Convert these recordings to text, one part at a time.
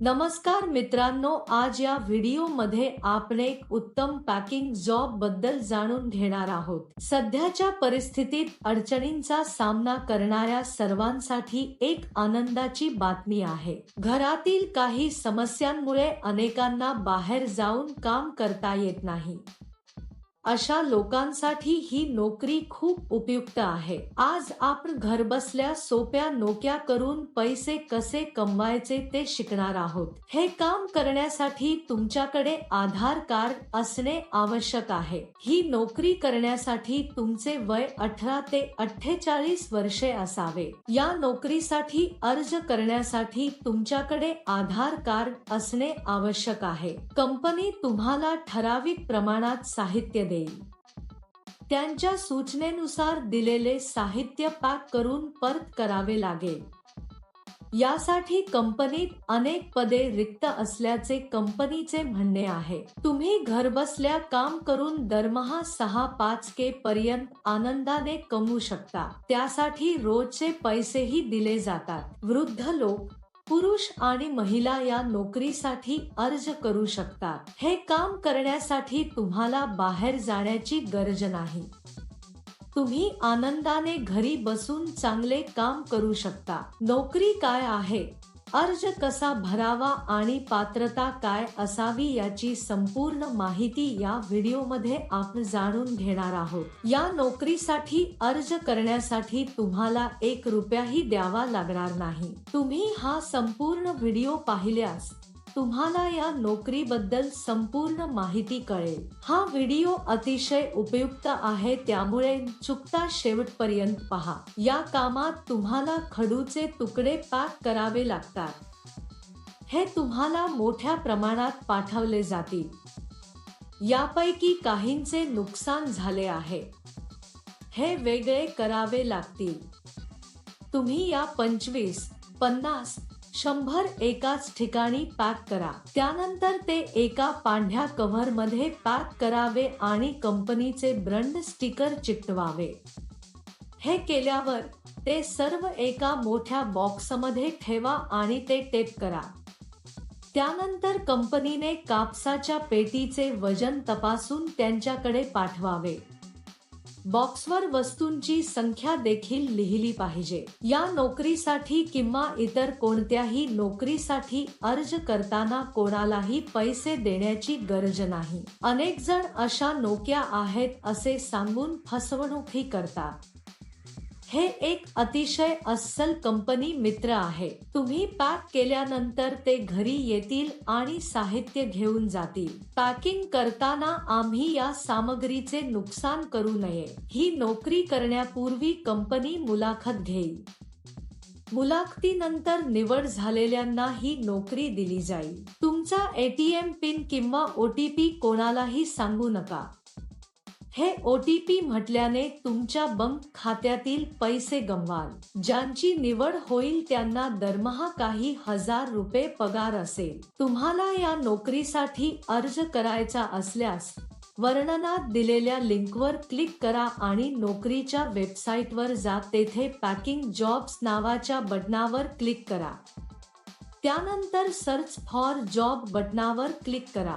नमस्कार मित्रांनो आज या व्हिडिओमध्ये आपण एक उत्तम पॅकिंग जॉबबद्दल जाणून घेणार आहोत. सध्याच्या परिस्थितीत अडचणींचा सामना करणाऱ्या सर्वांसाठी एक आनंदाची बातमी आहे. घरातील काही समस्यांमुळे अनेकांना बाहेर जाऊन काम करता येत नाही. अशा लोकांसाठी ही नोकरी खूप उपयुक्त आहे. आज आपण घरबसल्या सोप्या नोक्या करून पैसे कसे कमवायचे ते शिकणार आहोत. हे काम करण्यासाठी तुमच्याकडे आधार कार्ड असणे आवश्यक आहे. ही नोकरी करण्यासाठी तुमचे वय अठरा ते अठ्ठेचाळीस वर्षे असावे. या नोकरीसाठी अर्ज करण्यासाठी तुमच्याकडे आधार कार्ड असणे आवश्यक आहे. कंपनी तुम्हाला ठराविक प्रमाणात साहित्य आहे त्यांच्या सूचनेनुसार दिलेले साहित्य पॅक करून परत करावे लागेल. यासाठी कंपनीत अनेक पदे रिक्त असल्याचे कंपनीचे म्हणणे आहे. तुम्ही घरबसल्या काम करून दरमहा सहा पाच के पर्यंत आनंदाने कमवू शकता. त्यासाठी रोजचे पैसेही दिले जातात. वृद्ध लोक पुरुष आणि महिला या नोकरीसाठी अर्ज करू शकतात. हे काम करण्यासाठी तुम्हाला बाहेर जाण्याची गरज नाही. तुम्ही आनंदाने घरी बसून चांगले काम करू शकता. नोकरी काय आहे? अर्ज कसा भरावा आणि पात्रता काय असावी याची संपूर्ण माहिती या व्हिडिओमध्ये आपण जाणून घेणार आहोत. या नोकरीसाठी अर्ज करण्यासाठी तुम्हाला एक रुपयाही द्यावा लागणार नाही. तुम्ही हा संपूर्ण व्हिडिओ पाहिल्यास तुम्हाला या नोकरीबद्दल संपूर्ण माहिती कळेल. हा व्हिडिओ अतिशय उपयुक्त आहे त्यामुळे चुकता शेवटपर्यंत पहा. या कामात तुम्हाला खडूचे तुकडे पॅक करावे लागतात. हे तुम्हाला मोठ्या प्रमाणात पाठवले जातील. यापैकी काहींचे नुकसान झाले आहे. हे वेगळे करावे लागतील. तुम्ही या पंचवीस पन्नास शंभर एकाच ठिकाणी पॅक करा. त्यानंतर ते एका पांढऱ्या कव्हरमध्ये पॅक करावे आणि कंपनीचे ब्रँड स्टिकर चिकटवावे. हे केल्यावर ते सर्व एका मोठ्या बॉक्समध्ये ठेवा आणि ते टेप करा. त्यानंतर कंपनीने कापसाच्या पेटीचे वजन तपासून त्यांच्याकडे पाठवावे. बॉक्सवर वस्तूंची संख्या देखील लिहिली पाहिजे. या नोकरीसाठी किंवा इतर कोणत्याही नोकरीसाठी अर्ज करताना कोणालाही पैसे देण्याची गरज नाही. अनेक जण अशा नोक्या आहेत असे सांगून फसवणूकही करतात. हे एक अतिशय अस्सल कंपनी मित्र आहे. तुम्ही पॅक केल्यानंतर ते घरी येतील आणि साहित्य घेऊन जातील. पॅकिंग करताना आम्ही या सामग्रीचे नुकसान करू नये. ही नोकरी करण्यापूर्वी कंपनी मुलाखत घेईल. मुलाखतीनंतर निवड झालेल्यांना ही नोकरी दिली जाईल. तुमचा एटीएम पिन किंवा ओटीपी कोणालाही सांगू नका. हे ओ टी पी म्हटल्याने तुमच्या बँक खात्यातील पैसे गमवाल. ज्यांची निवड होईल त्यांना दरमहा काही हजार रुपये पगार असेल. तुम्हाला या नोकरीसाठी अर्ज करायचा असल्यास वर्णनात दिलेल्या लिंकवर क्लिक करा आणि नोकरीच्या वेबसाईटवर जा. तेथे पॅकिंग जॉब्स नावाच्या बटनावर क्लिक करा. त्यानंतर सर्च फॉर जॉब बटनावर क्लिक करा.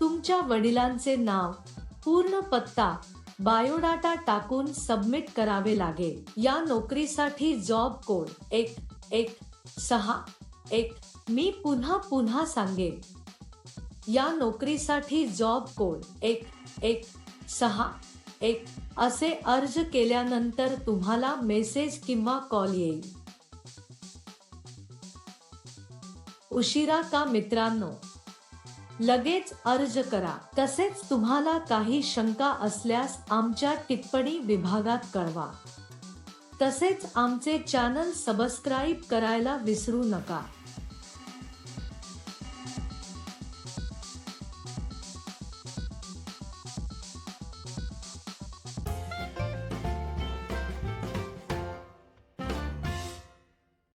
तुमच्या वडिलांचे नाव पूर्ण पत्ता बायोडाटा टाकून सबमिट करावे लागेल. या नोकरीसाठी जॉब कोड एक एक सहा एक मी पुन्हा पुन्हा सांगेन. या नोकरीसाठी जॉब कोड एक एक सहा एक असे अर्ज केल्यानंतर तुम्हाला मेसेज किंवा कॉल येईल. उशिरा का मित्रांनो? लगेच अर्ज करा. तसेच तुम्हाला काही शंका असल्यास आमच्या टिप्पणी विभागात कळवा. तसेच आमचे चॅनल सबस्क्राईब करायला विसरू नका.